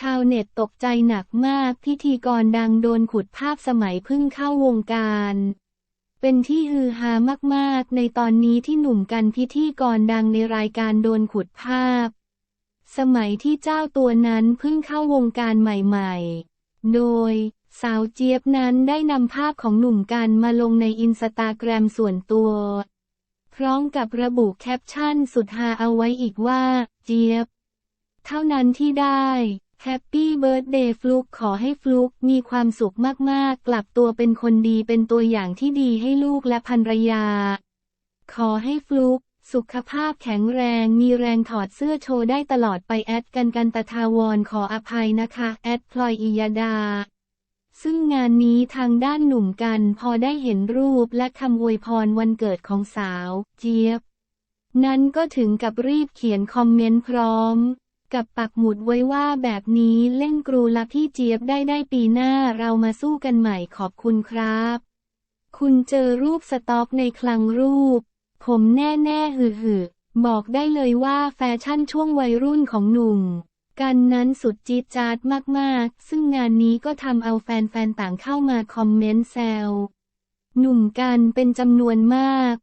ชาวเน็ตตกใจหนักมาก พิธีกรดังโดนขุดภาพสมัยเพิ่งเข้าวงการ เป็นที่ฮือฮามากๆ ในตอนนี้ที่หนุ่มกันพิธีกรดังในรายการโดนขุดภาพ สมัยที่เจ้าตัวนั้นเพิ่งเข้าวงการใหม่ๆ โดยสาวเจี๊ยบนั้นได้นำภาพของหนุ่มกันมาลงในอินสตาแกรมส่วนตัว พร้อมกับระบุแคปชั่นสุดฮาเอาไว้อีกว่า เจี๊ยบ เท่านั้นที่ได้ แฮปปี้เบิร์ดเดย์ฟลุกขอให้ฟลุกมีความสุขมากๆ กลับตัวเป็นคนดีเป็นตัวอย่างที่ดีให้ลูกและภรรยา ขอให้ฟลุกสุขภาพแข็งแรงมีแรงถอดเสื้อโชว์ได้ตลอดไปแอดกันกันตะทาวรขออภัยนะคะ แอดพลอยอิยดา ซึ่งงานนี้ทางด้านหนุ่มกันพอได้เห็นรูปและคำอวยพรวันเกิดของสาว เจี๊ยบ นั้นก็ถึงกับรีบเขียนคอมเมนต์พร้อม กับปักหมุดไว้ว่าแบบนี้เล่นกรูละพี่เจี๊ยบได้ได้ปีหน้าเรามาสู้กันใหม่ขอบคุณครับ คุณเจอรูปสต็อกในคลังรูป ผมแน่แน่หือหือบอกได้เลยว่าแฟชั่นช่วงวัยรุ่นของหนุ่ม กันนั้นสุดจี๊ดจ๊าดมากๆ ซึ่งงานนี้ก็ทำเอาแฟนๆต่างเข้ามาคอมเมนต์แซวหนุ่มกันเป็นจำนวนมาก